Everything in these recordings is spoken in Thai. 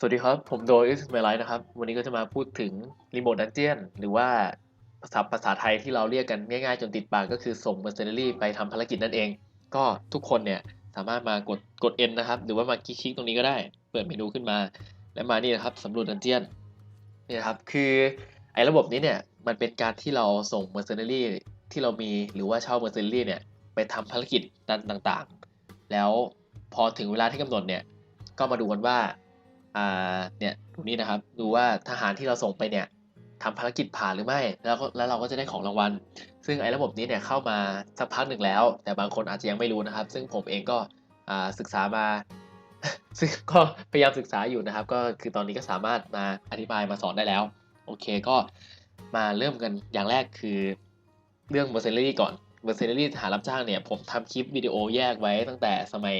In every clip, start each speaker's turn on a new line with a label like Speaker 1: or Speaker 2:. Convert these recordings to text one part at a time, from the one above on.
Speaker 1: สวัสดีครับ ผมโดยอิสมาไลนะครับ วันนี้ก็จะมาพูดถึงรีโมทดันเจียนหรือว่าภาษาภาษาไทยที่เราเรียกกันง่ายๆ จนติดปากก็คือส่ง Mercenary ไปทำภารกิจนั่นเอง ก็ทุกคนเนี่ยสามารถมากดกด N นะครับ หรือว่ามาคลิกๆตรงนี้ก็ได้ เปิดเมนูขึ้นมา แล้วมานี่นะครับสำรวจดันเจียนนี่ครับคือไอ้ระบบนี้เนี่ยมันเป็นการที่เราส่ง Mercenary ที่เรามีหรือว่าเช่า Mercenary เนี่ยไปทำภารกิจต่างๆ แล้วพอถึงเวลาที่กำหนดเนี่ยก็มาดูกันว่า เนี่ยตรงนี้นะครับดูว่าทหารที่เราส่งไปเนี่ยทำภารกิจผ่านหรือไม่ แล้วแล้วเราก็จะได้ของรางวัล ซึ่งไอ้ระบบนี้เนี่ยเข้ามาสักพักหนึ่งแล้ว แต่บางคนอาจจะยังไม่รู้นะครับ ซึ่งผมเองก็ศึกษามา ซึ่งก็พยายามศึกษาอยู่นะครับ ก็คือตอนนี้ก็สามารถมาอธิบายมาสอนได้แล้ว โอเคก็มาเริ่มกันอย่างแรกคือเรื่อง Mercenary ก่อน Mercenary ทหารรับจ้างเนี่ยผมทำคลิปวิดีโอแยกไว้ตั้งแต่สมัย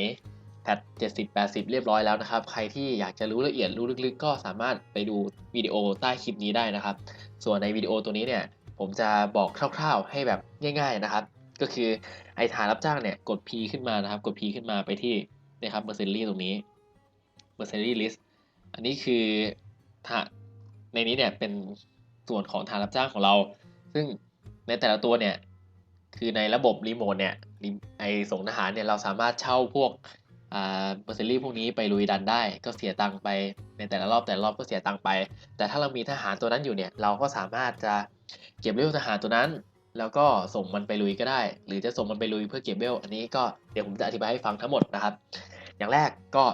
Speaker 1: แพท70 80 เรียบร้อยแล้วนะครับ ใครที่อยากจะรู้ละเอียดรู้ลึกๆ ก็สามารถไปดูวิดีโอใต้คลิปนี้ได้นะครับ ส่วนในวิดีโอตัวนี้เนี่ยผมจะบอกคร่าวๆให้แบบง่าย ๆนะครับ ก็คือไอ้ฐานรับจ้างเนี่ยกด P ขึ้นมานะครับ กด P ขึ้นมาไปที่นะครับ Mercenary ตรงนี้ Mercenary list อันนี้คือฐานในนี้เนี่ยเป็นส่วนของฐานรับจ้างของเรา ซึ่งในแต่ละตัวเนี่ยคือในระบบรีโมทเนี่ยไอส่งทหารเนี่ยเราสามารถเช่าพวก เมอร์เซรี่พวกนี้ไปลุยดันได้ก็เสียตังค์ไปในแต่ละรอบแต่ละรอบก็เสียตังค์ไป แต่ถ้าเรามีทหารตัวนั้นอยู่เนี่ย เราก็สามารถจะเก็บเวลทหารตัวนั้น แล้วก็ส่งมันไปลุยก็ได้ หรือจะส่งมันไปลุยเพื่อเก็บเวลอันนี้ก็เดี๋ยวผมจะอธิบายให้ฟังทั้งหมดนะครับ อย่างแรกก็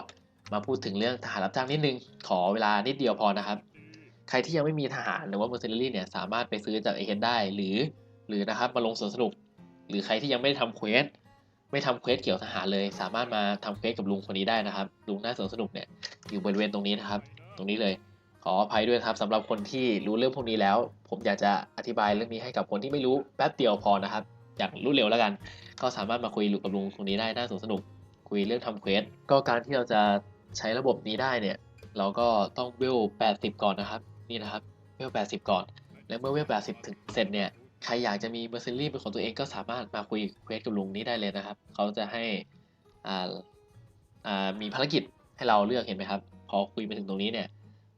Speaker 1: มาพูดถึงเรื่องทหารรับจ้างนิดนึง ขอเวลานิดเดียวพอนะครับ ใครที่ยังไม่มีทหารหรือว่าเมอร์เซน a รี่เนี่ยสามารถไปซื้อจากเอเนได้หรือหรือนะครับมาลงสวนสนุก หรือใครที่ยังไม่ได้ทำเควส ไม่ทำเควสเกี่ยวทหารเลย สามารถมาทำเควสกับลุงคนนี้ได้นะครับ ลุงหน้าสวนสนุกเนี่ยอยู่บริเวณตรงนี้นะครับ ตรงนี้เลย ขออภัยด้วยครับสำหรับคนที่รู้เรื่องพวกนี้แล้ว ผมอยากจะอธิบายเรื่องนี้ให้กับคนที่ไม่รู้แป๊บเดียวพอนะครับอย่างรวดเร็วแล้วกัน ก็สามารถมาคุยกับลุงคนนี้ได้หน้าสวนสนุก คุยเรื่องทำเควสก็การที่เราจะใช้ระบบนี้ได้เนี่ย เราก็ต้องเวล80 ก่อนนะครับ นี่นะครับเวล80 ก่อน และเมื่อเวล80 ถึงเสร็จเนี่ย ใครอยากจะมีเมอร์เซนรี่เป็นของตัวเองก็สามารถมาคุยเควสกับลุงนี้ได้เลยนะครับ เขาจะให้อ่าอ่ามีภารกิจให้เราเลือกเห็นไหมครับ พอคุยไปถึงตรงนี้เนี่ย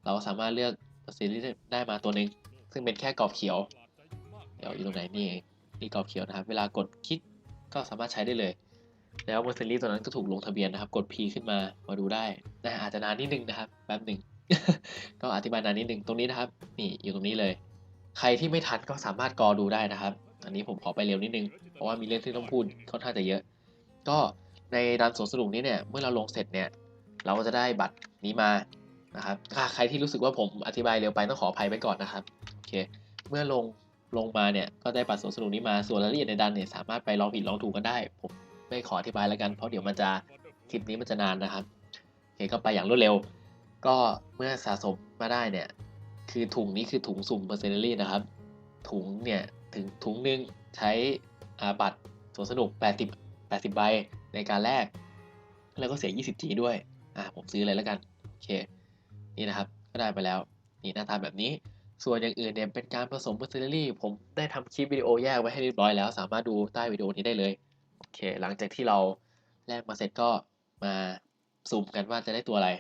Speaker 1: เราสามารถเลือกเมอร์เซนรี่ได้มาตัวหนึ่งซึ่งเป็นแค่กรอบเขียว เดี๋ยวอยู่ตรงไหนนี่นี่กรอบเขียวนะครับ เวลากดคลิกก็สามารถใช้ได้เลย แล้วเมอร์เซนรี่ตัวนั้นก็ถูกลงทะเบียนนะครับ กด P ขึ้นมามาดูได้นะอาจจะนานนิดนึงนะครับแป๊บหนึ่งก็อธิบายนานนิดนึงตรงนี้นะครับ นี่อยู่ตรงนี้เลย ใครที่ไม่ทันก็สามารถกอดูได้นะครับ อันนี้ผมขอไปเร็วนิดนึง เพราะว่ามีเรื่องที่ต้องพูดค่อนข้างจะเยอะ ก็ในดันสวนสนุกนี้เนี่ย เมื่อเราลงเสร็จเนี่ย เราก็จะได้บัตรนี้มานะครับใครที่รู้สึกว่าผมอธิบายเร็วไปต้องขออภัยไว้ก่อนนะครับ โอเค เมื่อลงลงมาเนี่ย ก็ได้บัตรสวนสนุกนี้มา ส่วนรายละเอียดในดันเนี่ยสามารถไปลองผิดลองถูกกันได้ ผมไม่ขออธิบายแล้วกัน เพราะเดี๋ยวมันจะคลิปนี้มันจะนานนะครับ โอเค ก็ไปอย่างรวดเร็ว ก็เมื่อสะสมมาได้เนี่ย คือถุงนี้คือถุงสุ่มเปอร์เซนต์ลี่นะครับ ถุงเนี่ยถึงถุงหนึ่งใช้อาบัตรสวนสนุก 80 80 ใบในการแลกแล้วก็เสีย 20G ด้วย อ่า ผมซื้อเลยแล้วกัน โอเค นี่นะครับ ก็ได้ไปแล้ว นี่หน้าตาแบบนี้ ส่วนอย่างอื่นเนี่ย เป็นการผสมเปอร์เซนต์ลี่ ผมได้ทำคลิปวิดีโอแยกไว้ให้เรียบร้อยแล้ว สามารถดูใต้วิดีโอนี้ได้เลย โอเค หลังจากที่เราแลกมาเสร็จก็มาสุ่มกันว่าจะได้ตัวอะไร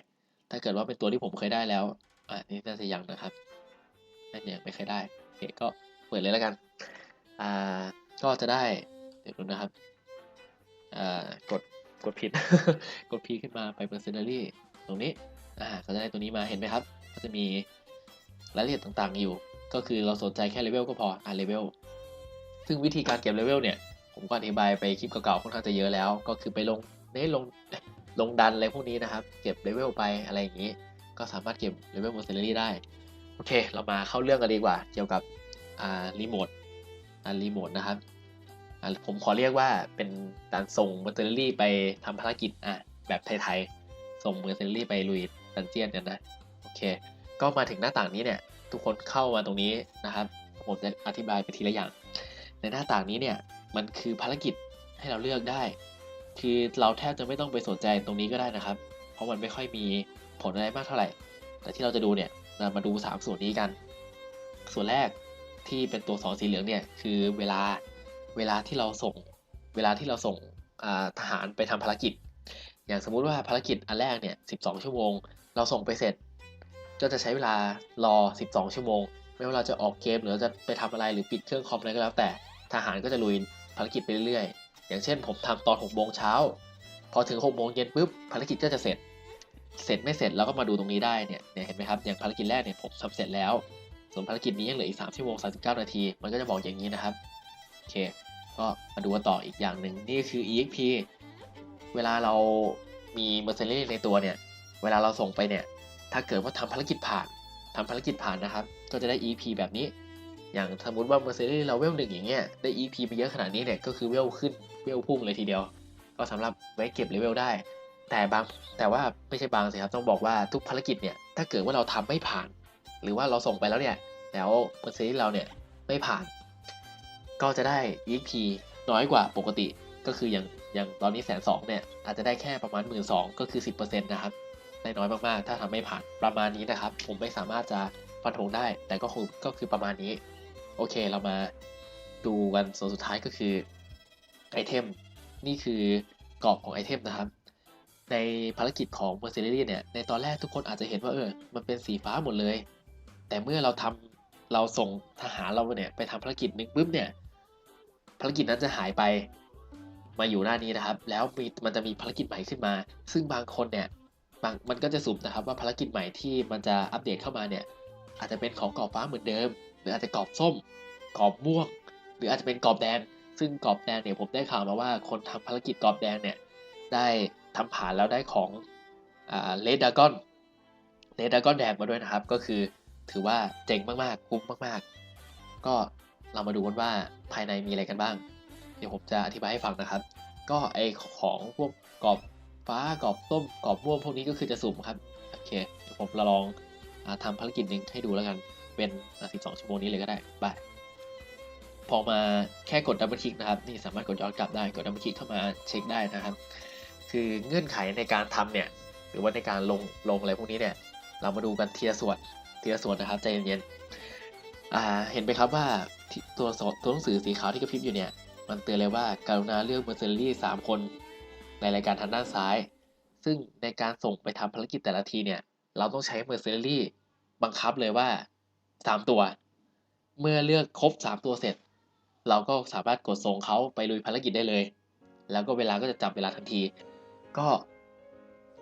Speaker 1: ถ้าเกิดว่าเป็นตัวที่ผมเคยได้แล้ว อ่านี่น่าจะยังนะครับนั่นยังไม่เคยได้โอเคก็เปิดเลยแล้วกันอ่าก็จะได้เดี๋ยวดูนะครับอ่ากดกดผิด กด P ขึ้นมาไป Personaly ตรงนี้อ่าก็จะได้ตัวนี้มาเห็นไหมครับ ก็จะมีรายละเอียดต่างๆอยู่ ก็คือเราสนใจแค่เลเวลก็พออ่าเลเวลซึ่งวิธีการเก็บเลเวลเนี่ย ผมก็อธิบายไปคลิปเก่าๆค่อนข้างจะเยอะแล้ว ก็คือไปลงเน้ลงลงดันอะไรพวกนี้นะครับ เก็บเลเวลไปอะไรอย่างนี้ ก็สามารถเก็บเลเวล Mercenary ได้ โอเค เรามาเข้าเรื่องกันดีกว่า เกี่ยวกับอ่ารีโมทอ่ารีโมทนะครับอ่าผมขอเรียกว่าเป็นการส่ง Mercenary ไปทำภารกิจอะแบบไทยๆ ส่ง Mercenary ไปลุยดันเจียนกันนะ โอเค ก็มาถึงหน้าต่างนี้เนี่ย ทุกคนเข้ามาตรงนี้นะครับ ผมจะอธิบายไปทีละอย่าง ในหน้าต่างนี้เนี่ยมันคือภารกิจให้เราเลือกได้ คือเราแทบจะไม่ต้องไปสนใจตรงนี้ก็ได้นะครับ เพราะมันไม่ค่อยมี ผลอะไรมากเท่าไหร่ แต่ที่เราจะดูเนี่ยเรามาดู 3 ส่วนนี้กัน ส่วนแรกที่เป็นตัวสองสีเหลืองเนี่ยคือเวลาเวลาที่เราส่งเวลาที่เราส่งทหารไปทำภารกิจ อย่างสมมุติว่าภารกิจอันแรกเนี่ย 12 ชั่วโมง เราส่งไปเสร็จ ก็จะใช้เวลารอ 12 ชั่วโมง ไม่ว่าเราจะออกเกมหรือเราจะไปทำอะไรหรือปิดเครื่องคอมอะไรก็แล้วแต่ทหารก็จะลุยภารกิจไปเรื่อยๆ อย่างเช่นผมทำตอน6โมงเช้า พอถึง6โมงเย็นปุ๊บภารกิจก็จะเสร็จ เสร็จไม่เสร็จเราก็มาดูตรงนี้ได้เนี่ยเห็นไหมครับอย่างภารกิจแรกเนี่ยผมทำเสร็จแล้ว ส่วนภารกิจนี้ยังเหลืออีก3ชั่วโมง39 นาที มันก็จะบอกอย่างนี้นะครับโอเค ก็มาดูกันต่ออีกอย่างหนึ่งนี่คือ EXP เวลาเรามี Mercenary ในตัวเนี่ยเวลาเราส่งไปเนี่ยถ้าเกิดว่าทำภารกิจผ่านทำภารกิจผ่านนะครับ ก็จะได้ EP แบบนี้ อย่างสมมติว่า Mercenary เราเวลหนึ่งอย่างเงี้ย ได้ EP ไปเยอะขนาดนี้เนี่ย ก็คือเวลขึ้น เวลพุ่งเลยทีเดียว ก็สำหรับไว้เก็บเลเวลได้ แต่บางแต่ว่าไม่ใช่บางสิครับต้องบอกว่าทุกภารกิจเนี่ยถ้าเกิดว่าเราทำไม่ผ่าน หรือว่าเราส่งไปแล้วเนี่ยแล้ว Mercenary เราเนี่ยไม่ผ่าน ก็จะได้ EP น้อยกว่าปกติ ก็คืออย่างอย่างตอนนี้แสนสองเนี่ยอาจจะได้แค่ประมาณหมื่นสองก็คือ 10%นะครับได้น้อยมากๆ ถ้าทำไม่ผ่านประมาณนี้นะครับ ผมไม่สามารถจะฟันธงได้ แต่ก็คือก็คือประมาณนี้ โอเคเรามาดูกันส่วนสุดท้ายก็คือไอเทมนี่คือกรอบของไอเทมนะครับ ในภารกิจของ Mercenary เนี่ย ในตอนแรกทุกคนอาจจะเห็นว่าเออ มันเป็นสีฟ้าหมดเลย แต่เมื่อเราทำเราส่งทหารเราเนี่ยไปทำภารกิจนึงปุ๊บเนี่ย ภารกิจนั้นจะหายไป มาอยู่หน้านี้นะครับ แล้วมีมันจะมีภารกิจใหม่ขึ้นมา ซึ่งบางคนเนี่ยบางมันก็จะสุ่มนะครับว่าภารกิจใหม่ที่มันจะอัปเดตเข้ามาเนี่ย อาจจะเป็นของกรอบฟ้าเหมือนเดิม หรืออาจจะกรอบส้ม กรอบม่วง หรืออาจจะเป็นกรอบแดง ซึ่งกรอบแดงเนี่ยผมได้ข่าวมาว่าคนทำภารกิจกรอบแดงเนี่ยได้ ทำผ่านแล้วได้ของเลดดากอนเลดดากอนแดงมาด้วยนะครับ ก็คือถือว่าเจ๋งมากๆ คุ้มมากๆ ก็เรามาดูกันว่าภายในมีอะไรกันบ้าง เดี๋ยวผมจะอธิบายให้ฟังนะครับ ก็ไอของพวกกรอบฟ้ากรอบส้มกรอบม่วงพวกนี้ก็คือจะสุ่มครับ โอเคเดี๋ยวผมลองอาทำภารกิจหนึ่งให้ดูแล้วกัน เป็น12ชั่วโมงนี้เลยก็ได้บายพอมาแค่กดดับเบิลคลิกนะครับ นี่สามารถกดย้อนกลับได้ กดดับเบิลคลิกเข้ามาเช็คได้นะครับ คือเงื่อนไขในการทำเนี่ยหรือว่าในการลงลงอะไรพวกนี้เนี่ยเรามาดูกันเทีละส่วนเทีละส่วนนะครับใจเย็นๆเห็นไหมครับว่าตัวตัวหนังสือสีขาวที่กระพริบอยู่เนี่ยมันเตือนเลยว่าการุณาเลือกเมอร์เซนรี่สามคนในรายการทางด้านซ้าย ซึ่งในการส่งไปทำภารกิจแต่ละทีเนี่ยเราต้องใช้เมอร์เซนรี่บังคับเลยว่าสามตัว เมื่อเลือกครบสามตัวเสร็จ เราก็สามารถกดส่งเขาไปลุยภารกิจได้เลย แล้วก็เวลาก็จะจับเวลาทันที ก็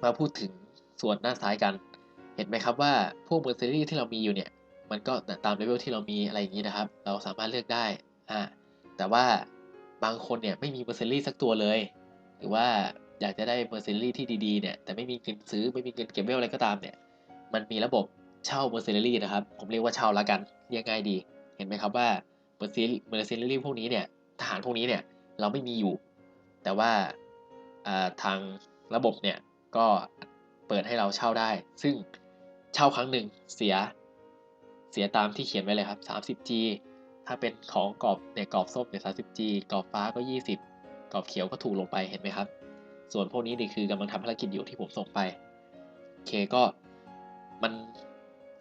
Speaker 1: มาพูดถึงส่วนด้านซ้ายกัน เห็นไหมครับว่าพวกเมอร์เซนรี่ที่เรามีอยู่เนี่ย มันก็ตามเลเวลที่เรามีอะไรอย่างนี้นะครับ เราสามารถเลือกได้อ่าแต่ว่าบางคนเนี่ยไม่มีเมอร์เซนรี่สักตัวเลย หรือว่าอยากจะได้เมอร์เซนรี่ที่ดีๆเนี่ยแต่ไม่มีเงินซื้อไม่มีเงินเก็บเวลอะไรก็ตามเนี่ย มันมีระบบเช่าเมอร์เซนรี่นะครับ ผมเรียกว่าเช่าละกันเรียกง่ายดี เห็นไหมครับว่าเมอร์เซนเมอร์เซนรี่พวกนี้เนี่ยทหารพวกนี้เนี่ยเราไม่มีอยู่ แต่ว่า ทางระบบเนี่ยก็เปิดให้เราเช่าได้ ซึ่งเช่าครั้งหนึ่งเสียเสียตามที่เขียนไว้เลยครับ 30G ถ้าเป็นของกรอบเนี่ยกรอบส้มเนี่ย 30G กรอบฟ้าก็ 20 กรอบเขียวก็ถูกลงไปเห็นไหมครับ ส่วนพวกนี้นี่คือกำลังทำภารกิจอยู่ที่ผมส่งไปโอเคก็มัน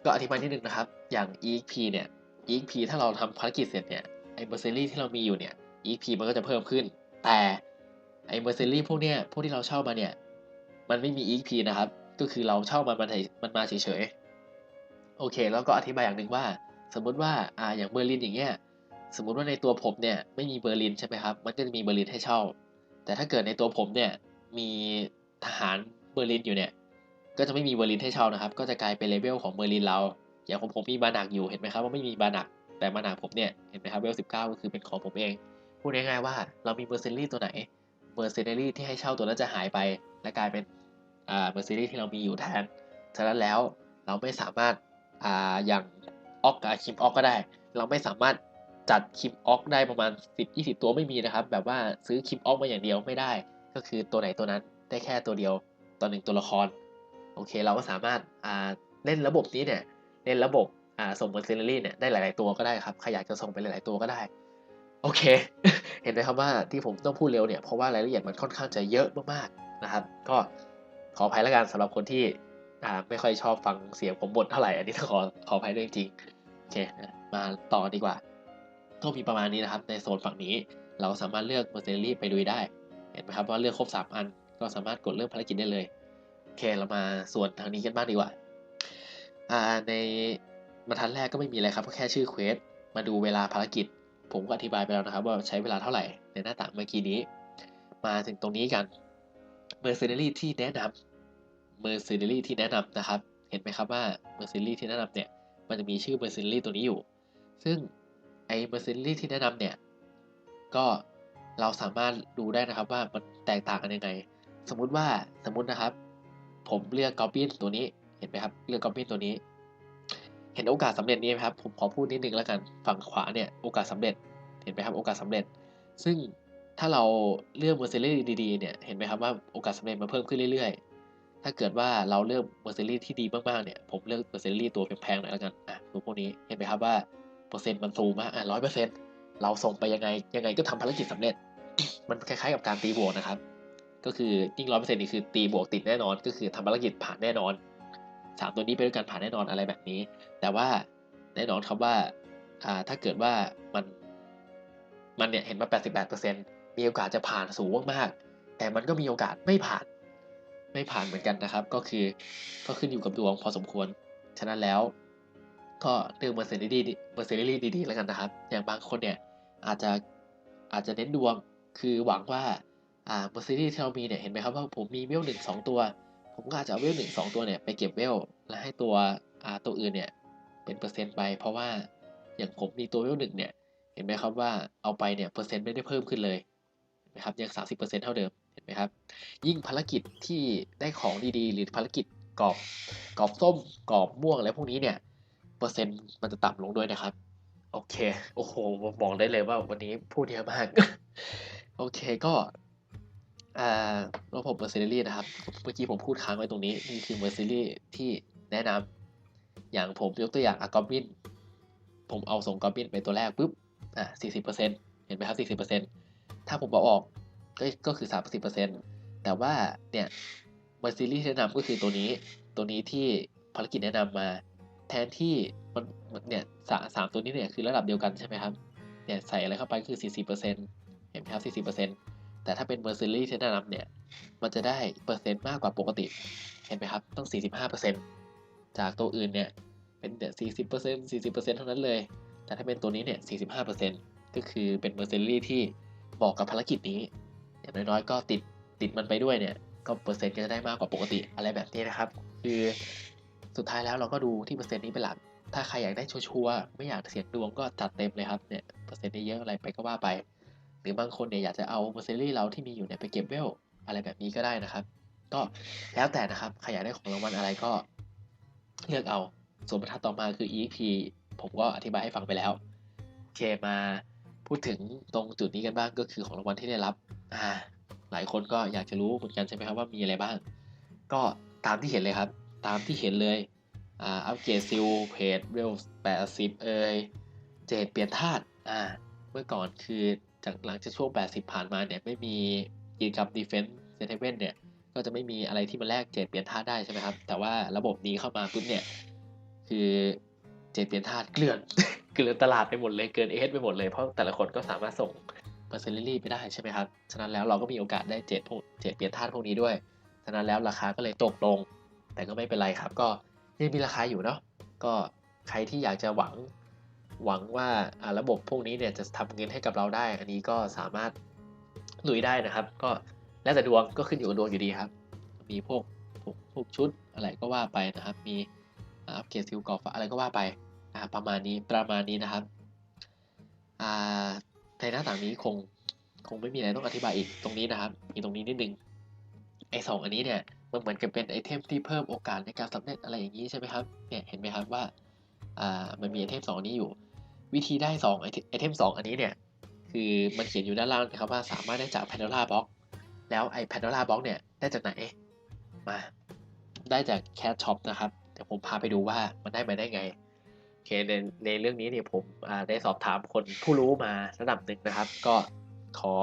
Speaker 1: ก็อธิบายนิดนึงนะครับ อย่าง EXP เนี่ย EXP ถ้าเราทำภารกิจเสร็จเนี่ยไอ้เมอร์เซรี่ที่เรามีอยู่เนี่ย EXP มันก็จะเพิ่มขึ้น แต่ ไอ้เมอร์เซรี่พวกเนี้ยพวกที่เราเช่ามาเนี่ย มันไม่มี EXP นะครับ ก็คือเราเช่ามันมันมันมาเฉยๆ โอเค แล้วก็อธิบายอย่างหนึ่งว่า สมมุติว่าอ่าอย่างเบอร์ลินอย่างเงี้ยสมมุติว่าในตัวผมเนี่ยไม่มีเบอร์ลินใช่ไหมครับ มันก็จะมีเบอร์ลินให้เช่า แต่ถ้าเกิดในตัวผมเนี่ยมีทหารเบอร์ลินอยู่เนี่ย ก็จะไม่มีเบอร์ลินให้เช่านะครับ ก็จะกลายเป็นเลเวลของเบอร์ลินเรา อย่างผมผมมีบานักอยู่เห็นไหมครับว่าไม่มีบานัก แต่บานักผมเนี่ยเห็นไหมครับเวลสิบเก้าก็คือเป็นของผมเอง พูดง่ายๆว่าเรามีเมอร์เซนรี่ตัวไหน เมอร์เซนรี่ที่ให้เช่าตัวนั้นจะหายไป และกลายเป็นอ่าเมอร์เซนรี่ที่เรามีอยู่แทน ฉะนั้นแล้วเราไม่สามารถอ่าอย่างออกกับคิมออกก็ได้ เราไม่สามารถจัดคิมออกได้ประมาณ 10-20 ตัวไม่มีนะครับ แบบว่าซื้อคิมออกมาอย่างเดียวไม่ได้ ก็คือตัวไหนตัวนั้นได้แค่ตัวเดียวต่อหนึ่งตัวละคร โอเคเราก็สามารถอ่าเล่นระบบนี้เนี่ยเล่นระบบอ่าส่งเมอร์เซนรี่เนี่ยได้หลาย ๆ ตัวก็ได้ครับใครอยากจะส่งไปหลาย ๆ ตัวก็ได้ โอเค เห็นไหมครับว่าที่ผมต้องพูดเร็วเนี่ยเพราะว่ารายละเอียดมันค่อนข้างจะเยอะมากๆนะครับ ก็ขออภัยล้วกันสำหรับคนที่ไม่ค่อยชอบฟังเสียงผมบ่นเท่าไหร่อันนี้ต้องขอขออภัยด้วยจริงโอเคมาต่อดีกว่า ก็มีประมาณนี้นะครับ ในโซนฝั่งนี้เราสามารถเลือกเมอร์เซนรี่ไปดูได้ เห็นไหมครับว่าเลือกครบ 3 อัน ก็สามารถกดเริ่มภารกิจได้เลยโอเคเรามาส่วนทางนี้กันบ้างดีกว่าอ่าในบรรทัดแรกก็ไม่มีอะไรครับก็แค่ชื่อเควสมาดูเวลาภารกิจ ผมก็อธิบายไปแล้วนะครับ ว่าใช้เวลาเท่าไหร่ในหน้าต่างเมื่อกี้นี้ มาถึงตรงนี้กันเมอร์เซเนอรี่ที่แนะนำเมอร์เซเนอรี่ที่แนะนำนะครับ เห็นไหมครับว่าเมอร์เซเนอรี่ที่แนะนำเนี่ย มันจะมีชื่อเมอร์เซเนอรี่ตัวนี้อยู่ ซึ่งไอ้เมอร์เซเนอรี่ที่แนะนำเนี่ย ก็เราสามารถดูได้นะครับว่ามันแตกต่างกันยังไง สมมุติว่าสมมุตินะครับ ผมเลือกกอบบินตัวนี้ เห็นไหมครับ เลือกกอบบินตัวนี้ เห็นโอกาสสำเร็จนี้ไหมครับ ผมขอพูดนิดนึงแล้วกัน ฝั่งขวาเนี่ยโอกาสสำเร็จ เห็นไหมครับโอกาสสำเร็จ ซึ่งถ้าเราเลือกเมอร์เซอรี่ดีๆ เนี่ย เห็นไหมครับว่าโอกาสสำเร็จมันเพิ่มขึ้นเรื่อยๆ ถ้าเกิดว่าเราเลือกเมอร์เซอรี่ที่ดีมากๆ เนี่ย ผมเลือกเมอร์เซอรี่ตัวแพงๆ หน่อยแล้วกัน อะตัวพวกนี้ เห็นไหมครับว่าเปอร์เซ็นต์มันสูงมาก อะร้อยเปอร์เซ็นต์เราส่งไปยังไง ยังไงก็ทำภารกิจสำเร็จ มันคล้ายๆ กับการตีบวกนะครับ ก็คือยิ่งร้อยเปอร์เซ็นต์นี่คือตีบวกติดแน่นอน ก็คือทำภารกิจผ่านแน่นอน สามตัวนี้ไปด้วยกันผ่านแน่นอนอะไรแบบนี้ แต่ว่าแน่นอนครับว่าถ้าเกิดว่ามันมันเนี่ยเห็นมา 88%มีโอกาสจะผ่านสูงมากๆแต่มันก็มีโอกาสไม่ผ่าน ไม่ผ่านเหมือนกันนะครับ ก็คือก็ขึ้นอยู่กับดวงพอสมควร ฉะนั้นแล้ว ก็เลือกเมอร์เซนดีเมอร์เซนดีดีๆแล้วกันนะครับ อย่างบางคนเนี่ยอาจจะอาจจะเน้นดวงคือหวังว่าอ่าเมอร์เซนดีที่เรามีเนี่ยเห็นไหมครับว่าผมมีเวลหนึ่งสองตัว ผมก็อาจจะเอาเวลหนึ่งสองตัวเนี่ยไปเก็บเวลแล้วให้ตัวอาตัวอื่นเนี่ยเป็นเปอร์เซ็นต์ไป เพราะว่าอย่างผมมีตัวเวลหนึ่งเนี่ยเห็นไหมครับว่าเอาไปเนี่ยเปอร์เซ็นต์ไม่ได้เพิ่มขึ้นเลยนไหมครับยังสามสิบเปอร์เซ็นต์เท่าเดิมเห็นไหมครับ ยิ่งภารกิจที่ได้ของดีๆ หรือภารกิจกรอบกรอบส้มกรอบม่วงอะไรพวกนี้เนี่ยเปอร์เซ็นต์มันจะต่ำลงด้วยนะครับ โอเค โอ้โหบอกได้เลยว่าวันนี้พูดเยอะมาก โอเคก็ อ่าระบบเมอร์เซเนอรี่นะครับ เมื่อกี้ผมพูดค้างไว้ตรงนี้นี่คือเมอร์เซเนอรี่ที่แนะนำอย่างผมยกตัวอย่างอากอบินผมเอาส่งกอบินไปตัวแรกปุ๊บอะสี่สิบเปอร์เซ็นต์เห็นไหมครับสี่สิบเปอร์เซ็นต์ถ้าผมเอาออกก็ก็คือสามสิบเปอร์เซ็นต์แต่ว่าเนี่ยเมอร์ซีรีส์แนะนำก็คือตัวนี้ ตัวนี้ที่ภารกิจแนะนำมา แทนที่มันเนี่ยสาสามตัวนี้เนี่ยคือระดับเดียวกันใช่ไหมครับเนี่ยใส่อะไรเข้าไปคือสี่สิบเปอร์เซ็นต์เห็นไหมครับสี่สิบเปอร์เซ็นต์ แต่ถ้าเป็นเมอร์ซีรีส์ที่แนะนำเนี่ย มันจะได้เปอร์เซ็นต์มากกว่าปกติ เห็นไหมครับ ต้องสี่สิบห้าเปอร์เซ็นต์จากตัวอื่นเนี่ย เป็นเนี่ยสี่สิบเปอร์เซ็นต์สี่สิบเปอร์เซ็นต์เท่านั้นเลย แต่ถ้าเป็นตัวนี้เนี่ย 45%ก็คือเป็นเมอร์เซนรี่ที่บอกกับภารกิจนี้ อย่างน้อยๆ ก็ติดติดมันไปด้วยเนี่ย ก็เปอร์เซ็นต์ก็จะได้มากกว่าปกติอะไรแบบนี้นะครับ คือสุดท้ายแล้วเราก็ดูที่เปอร์เซ็นต์นี้เป็นหลัก ถ้าใครอยากได้ชัวร์ๆไม่อยากเสี่ยงดวงก็จัดเต็มเลยครับ เนี่ย เปอร์เซ็นต์เยอะอะไรไปก็ว่าไป หรือบางคนเนี่ยอยากจะเอาเมอร์เซนรี่เราที่มีอยู่เนี่ยไปเก็บเวลอะไรแบบนี้ก็ได้นะครับ ก็แล้วแต่นะครับใครอยากได้ของรางวัลอะไรก็เลือกเอา ส่วนบรรทัดต่อมาคือ EXP ผมก็อธิบายให้ฟังไปแล้วโอเคมาพูดถึงตรงจุดนี้กันบ้างก็คือของรางวัลที่ได้รับอ่าหลายคนก็อยากจะรู้เหมือนกันใช่ไหมครับว่ามีอะไรบ้าง ก็ตามที่เห็นเลยครับ ตามที่เห็นเลยอ่าอัปเกรดซิลเพจเวลแปดสิบเอยเจดเปลี่ยนธาตุอ่าเมื่อก่อนคือ จากหลังจากช่วง 80 ผ่านมาเนี่ยไม่มีกิจกรรม Defense s e t t l e m e n t เนี่ยก็จะไม่มีอะไรที่มาแลกเจดเปลี่ยนธาตุได้ใช่ไหมครับ แต่ว่าระบบนี้เข้ามาปุ๊บเนี่ย คือเจดเปลี่ยนธาตุเกลื่อนเกลื่อนตลาดไปหมดเลยเกินเอสไปหมดเลยเพราะแต่ละคนก็สามารถส่งเปอร์เซนต์ลี่ไปได้ใช่ไหมครับฉะนั้นแล้วเราก็มีโอกาสได้เจดพวกเจดเปลี่ยนธาตุพวกนี้ด้วยฉะนั้นแล้วราคาก็เลยตกลง แต่ก็ไม่เป็นไรครับ ก็ยังมีราคาอยู่เนาะก็ใครที่อยากจะหวัง หวังว่าระบบพวกนี้เนี่ยจะทำเงินให้กับเราได้ อันนี้ก็สามารถลุยได้นะครับ ก็แล้วแต่ดวงก็ขึ้นอยู่กับดวงอยู่ดีครับ มีพวกพวกพวกชุดอะไรก็ว่าไปนะครับ มีอัปเกรดซิลกอล์ฟอะไรก็ว่าไปประมาณนี้ประมาณนี้นะครับในหน้าต่างนี้คงคงไม่มีอะไรต้องอธิบายอีกตรงนี้นะครับมีตรงนี้นิดนึงไอ้สองอันนี้เนี่ยมันเหมือนกับเป็นไอเทมที่เพิ่มโอกาสในการสำเร็จอะไรอย่างนี้ใช่ไหมครับเนี่ยเห็นไหมครับว่าอ่ามันมีไอเทมสองนี้อยู่ วิธีได้สองไอเทมสองอันนี้เนี่ย คือมันเขียนอยู่ด้านล่างนะครับว่าสามารถได้จาก Pandora Box แล้วไอ้ Pandora Box เนี่ย ได้จากไหน มา ได้จาก Cat Shop นะครับ เดี๋ยวผมพาไปดูว่ามันได้มาได้ไงโอเคในในเรื่องนี้เนี่ยผมได้สอบถามคนผู้รู้มาระดับหนึ่งนะครับ ก็ขอ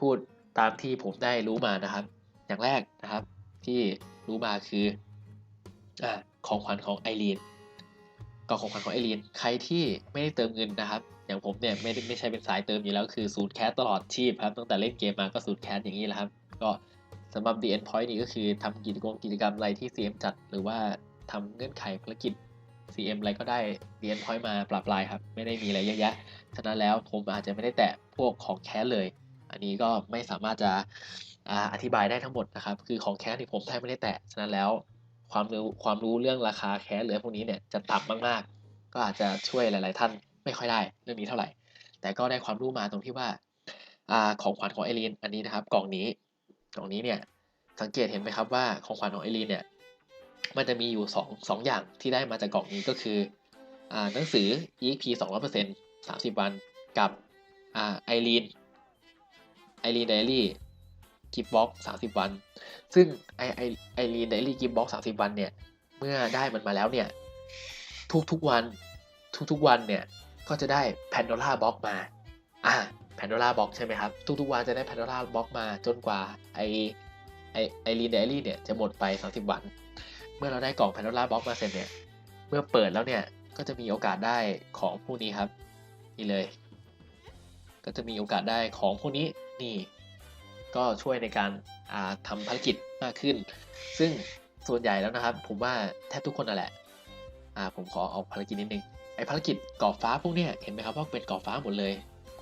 Speaker 1: พูดตามที่ผมได้รู้มานะครับ อย่างแรกนะครับ ที่รู้มาคืออ่าของขวัญของไอรีน กล่องของขวัญของไอรีนใครที่ไม่ได้เติมเงินนะครับ อย่างผมเนี่ยไม่ได้ไม่ใช่เป็นสายเติมอยู่แล้วคือสูตรแคสตลอดชีพครับตั้งแต่เล่นเกมมาก็สูตรแคสอย่างนี้แหละครับ ก็สำหรับ The End Point นี่ก็คือทำกิจกรรมกิจกรรมอะไรที่ CM จัด หรือว่าทำเงื่อนไขภารกิจ CM อะไรก็ได้เรียนพอยต์มาปรับลายครับ ไม่ได้มีอะไรเยอะแยะฉะนั้นแล้วผมอาจจะไม่ได้แตะพวกของแคสเลย อันนี้ก็ไม่สามารถจะออธิบายได้ทั้งหมดนะครับ คือของแคสที่ผมแทบไม่ได้แตะฉะนั้นแล้ว ความรู้ความรู้เรื่องราคาแคสหรือพวกนี้เนี่ยจะต่ำมากๆ ก็อาจจะช่วยหลาย ๆ ท่านไม่ค่อยได้เรื่องนี้เท่าไหร่ แต่ก็ได้ความรู้มาตรงที่ว่าอของขวัญของไอรีนอันนี้นะครับ กล่องนี้กล่องนี้เนี่ยสังเกตเห็นไหมครับว่าของขวัญของไอรีนเนี่ยมันจะมีอยู่สองสองอย่างที่ได้มาจากกล่องนี้ก็คืออหนังสือ EP 200% 30 วันกับไอรีนไอรีนไดอารี่ กิฟบ็อก30วัน ซึ่งไอไอไอรีนไดรี่กิฟบ็อก30วันเนี่ย เมื่อได้มันมาแล้วเนี่ย ทุกๆวันทุกๆวันเนี่ย ก็จะได้แพนโดล่าบ็อกมาอ่าแพนโดล่าบ็อกใช่ไหมครับ ทุกๆวันจะได้แพนโดล่าบ็อกมาจนกว่าไอไอไอรีนไดรี่เนี่ยจะหมดไป 30 วัน เมื่อเราได้กล่อง Pandora Box มาเสร็จเนี่ย เมื่อเปิดแล้วเนี่ยก็จะมีโอกาสได้ของพวกนี้ครับ นี่เลย ก็จะมีโอกาสได้ของพวกนี้นี่ ก็ช่วยในการาทำภารกิจมากขึ้น ซึ่งส่วนใหญ่แล้วนะครับ ผมว่าแทบทุกคนนั่นแหละผมขอเอาภารกิจนิดนึงไอภารกิจกรอบฟ้าพวกเนี้ยเห็นไหมครับว่าเป็นกรอบฟ้าหมดเลย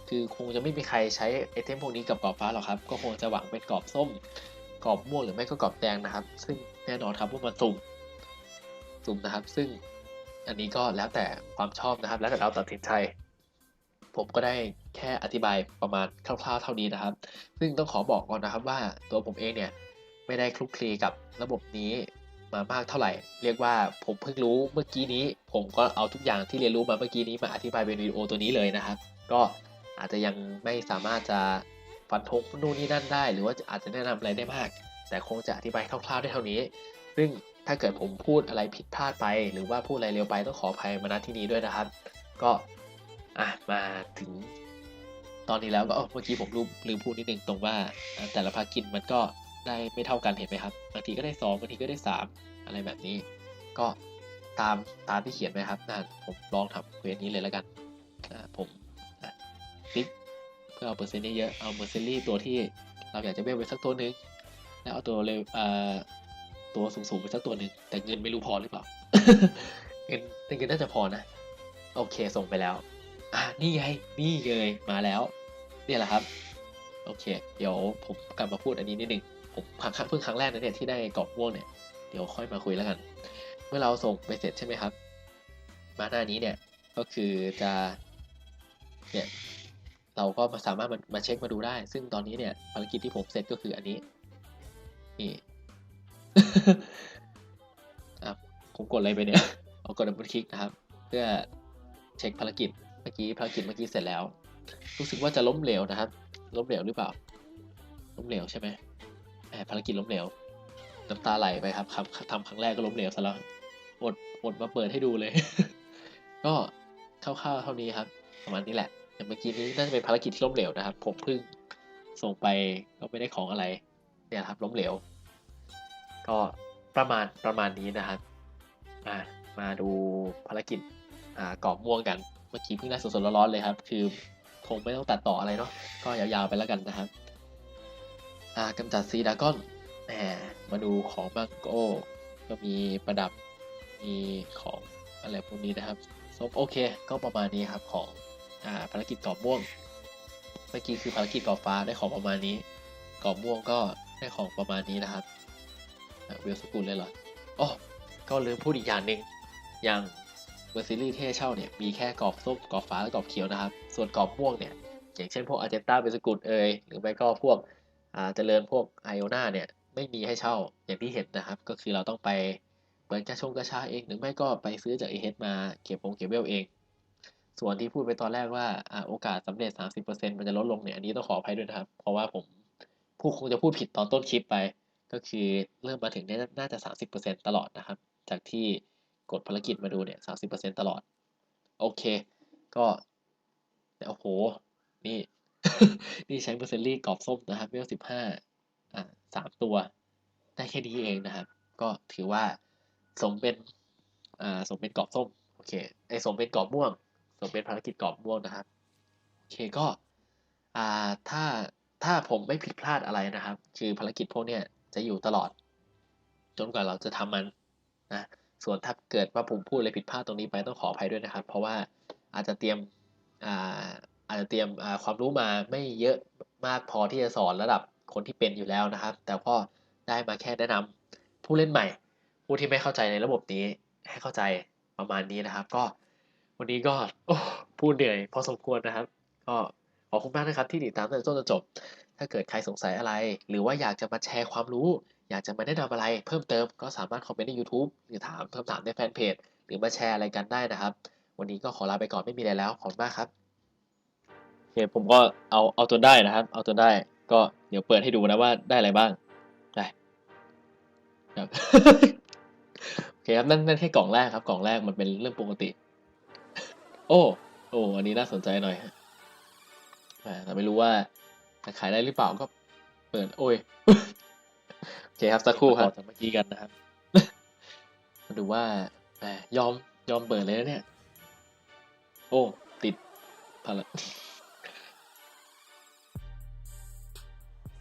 Speaker 1: คือคงจะไม่มีใครใช้ไอเทมพวกนี้กับกรอบฟ้าหรอกครับ ก็คงจะหวังเป็นกรอบส้มกรอบม่วงหรือไม่ก็กรอบแดงนะครับ ซึ่งแน่นอนครับว่ามันสุ่มสุ่มนะครับ ซึ่งอันนี้ก็แล้วแต่ความชอบนะครับ แล้วแต่เราตัดสินใจผมก็ได้ แค่อธิบายประมาณคร่าวๆเท่านี้นะครับ ซึ่งต้องขอบอกก่อนนะครับว่าตัวผมเองเนี่ยไม่ได้คลุกคลีกับระบบนี้มามากเท่าไหร่ เรียกว่าผมเพิ่งรู้เมื่อกี้นี้ ผมก็เอาทุกอย่างที่เรียนรู้มาเมื่อกี้นี้มาอธิบายเป็นวิดีโอตัวนี้เลยนะครับ ก็อาจจะยังไม่สามารถจะฟันธงนู่นนี่นั่นได้ หรือว่าอาจจะแนะนำอะไรได้มาก แต่คงจะอธิบายคร่าวๆได้เท่านี้ ซึ่งถ้าเกิดผมพูดอะไรผิดพลาดไป หรือว่าพูดอะไรเร็วไปต้องขออภัยมาณที่นี้ด้วยนะครับ ก็อะมาถึง อนนี้แล้วก็เมื่อกี้ผมลืมลืมพูดนิดนึงตรงว่า แต่ละภารกิจมันก็ได้ไม่เท่ากันเห็นไหมครับบางทีก็ได้สองบางทีก็ได้สามอะไรแบบนี้ ก็ตามตามที่เขียนไว้ครับนะผมลองทำเควสนี้เลยแล้วกันผมคลิกเพื่อเอาเปอร์เซ็นต์เยอะเอาเมอร์เซนรี่ตัวที่เราอยากจะเวลไปสักตัวหนึงแล้วเอาตัวเร็วอ่าตัวสูงๆไปสักตัวหนึ่งแต่เงินไม่รู้พอหรือเปล่าเงินแต่เงินน่าจะพอนะ โอเคส่งไปแล้ว อะนี่ไงนี่เลยมาแล้ว นี่แหละครับ โอเค เดี๋ยวผมกลับมาพูดอันนี้นิดนึงผมครั้งเพิ่งครั้งแรกนะเนี่ยที่ได้กรอบม่วงเนี่ยเดี๋ยวค่อยมาคุยแล้วกัน เมื่อเราส่งไปเสร็จใช่ไหมครับ มาหน้านี้เนี่ยก็คือจะเนี่ยเราก็มาสามารถมามาเช็คมาดูได้ ซึ่งตอนนี้เนี่ยภารกิจที่ผมเสร็จก็คืออันนี้นี่อะผมกดอะไรไปเนี่ยเอากดดับเบิลคลิกนะครับ เพื่อเช็คภารกิจเมื่อกี้ภารกิจเมื่อกี้เสร็จแล้ว รู้สึกว่าจะล้มเหลวนะครับ ล้มเหลวหรือเปล่า ล้มเหลวใช่ไหมแหมภารกิจล้มเหลว น้ำตาไหลไปครับครับทำครั้งแรกก็ล้มเหลวซะแล้วอดอดมาเปิดให้ดูเลย ก็คร่าวๆเท่านี้ครับ ประมาณนี้แหละอย่างเมื่อกี้นี้น่าจะเป็นภารกิจที่ล้มเหลวนะครับ ผมเพิ่งส่งไปก็ไม่ได้ของอะไร เนี่ยครับล้มเหลว ก็ประมาณประมาณนี้นะครับอ่ามาดูภารกิจอ่ากรอบม่วงกัน เมื่อกี้เพิ่งได้สดๆร้อนๆเลยครับ คือ คงไม่ต้องตัดต่ออะไรเนาะก็ยาวๆไปแล้วกันนะครับอ่ากำจัดซีดากอนแหมมาดูของบ้างโก้ก็มีประดับมีของอะไรพวกนี้นะครับซบโอเค ก็ประมาณนี้ครับของอ่าภารกิจกรอบม่วง เมื่อกี้คือภารกิจกรอบฟ้าได้ของประมาณนี้กรอบม่วงก็ได้ของประมาณนี้นะครับเวลสกุลเลยเหรออ๋อก็ลืมพูดอีกอย่างหนึ่งอย่าง เมอร์ซิลี่ที่ให้เช่าเนี่ยมีแค่กรอบส้มกรอบฟ้าและกรอบเขียวนะครับ ส่วนกรอบม่วงเนี่ยอย่างเช่นพวกอาเจนต้าเบสกุลเอยหรือไม่ก็พวกอ่าเจริญพวกไอโอนาเนี่ยไม่มีให้เช่าอย่างที่เห็นนะครับ ก็คือเราต้องไปเหมือนกระชงกระชาเอง หรือไม่ก็ไปซื้อจากเอเมาเก็บวงเก็บเวลเอง ส่วนที่พูดไปตอนแรกว่าอ่าโอกาสสำเร็จ 30%มันจะลดลงเนี่ยอันนี้ต้องขออภัยด้วยนะครับ เพราะว่าผมผู้คงจะพูดผิดตอนต้นคลิปไป ก็คือเริ่มมาถึงน่าจะ 30%ตลอดนะครับ จากที่ กดภารกิจมาดูเนี่ย30%ตลอด โอเค ก็แต่โอ้โห นี่ นี่ใช้เปอร์เซ็นต์รี่กรอบส้มนะครับเวลสิบห้าอ่าสามตัว ได้แค่นี้เองนะครับ ก็ถือว่าสมเป็นอ่าสมเป็นกรอบส้ม โอเค ไอสมเป็นกรอบม่วง สมเป็นภารกิจกรอบม่วงนะครับ โอเคก็ อ่า ถ้า ถ้าผมไม่ผิดพลาดอะไรนะครับ คือภารกิจพวกเนี้ยจะอยู่ตลอด จนกว่าเราจะทำมันนะ ส่วนถ้าเกิดว่าผมพูดอะไรผิดพลาดตรงนี้ไปต้องขออภัยด้วยนะครับ เพราะว่าอาจจะเตรียมอ่าอาจจะเตรียมความรู้มาไม่เยอะมากพอที่จะสอนระดับคนที่เป็นอยู่แล้วนะครับ แต่ก็ได้มาแค่แนะนำผู้เล่นใหม่ ผู้ที่ไม่เข้าใจในระบบนี้ให้เข้าใจประมาณนี้นะครับ ก็วันนี้ก็โอ้พูดเหนื่อยพอสมควรนะครับ ก็ขอบคุณมากนะครับที่ติดตามตั้งแต่ต้นจนจบ ถ้าเกิดใครสงสัยอะไร หรือว่าอยากจะมาแชร์ความรู้ อยากจะมาแนะนำอะไรเพิ่มเติมก็สามารถคอมเมนต์ใน YouTube หรือถามคำถามในแฟนเพจหรือมาแชร์อะไรกันได้นะครับ วันนี้ก็ขอลาไปก่อนไม่มีอะไรแล้วขอบคุณมากครับโอเคผมก็เอาเอาจนได้นะครับ เอาจนได้ก็เดี๋ยวเปิดให้ดูนะว่าได้อะไรบ้างได้ครับโอเคครับนั่นนั่นแค่กล่องแรกครับกล่องแรกมันเป็นเรื่องปกติ โอ้โอ้อันนี้น่าสนใจหน่อยแต่ไม่รู้ว่าจะขายได้หรือเปล่าก็เปิดโอ้ย เคครับสักครู่ครับจากเมื่อกี้กันนะครับมาดูว่าแหมยอมยอมเปิดเลยนะเนี่ย โอ้ ติดพลัง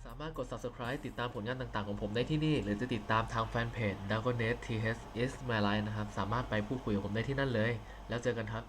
Speaker 1: สามารถกด subscribe ติดตามผลงานต่างๆของผมได้ที่นี่ หรือจะติดตามทางแฟนเพจ d a g o n e t TH is my life นะครับ สามารถไปพูดคุยกับผมได้ที่นั่นเลย แล้วเจอกันครับ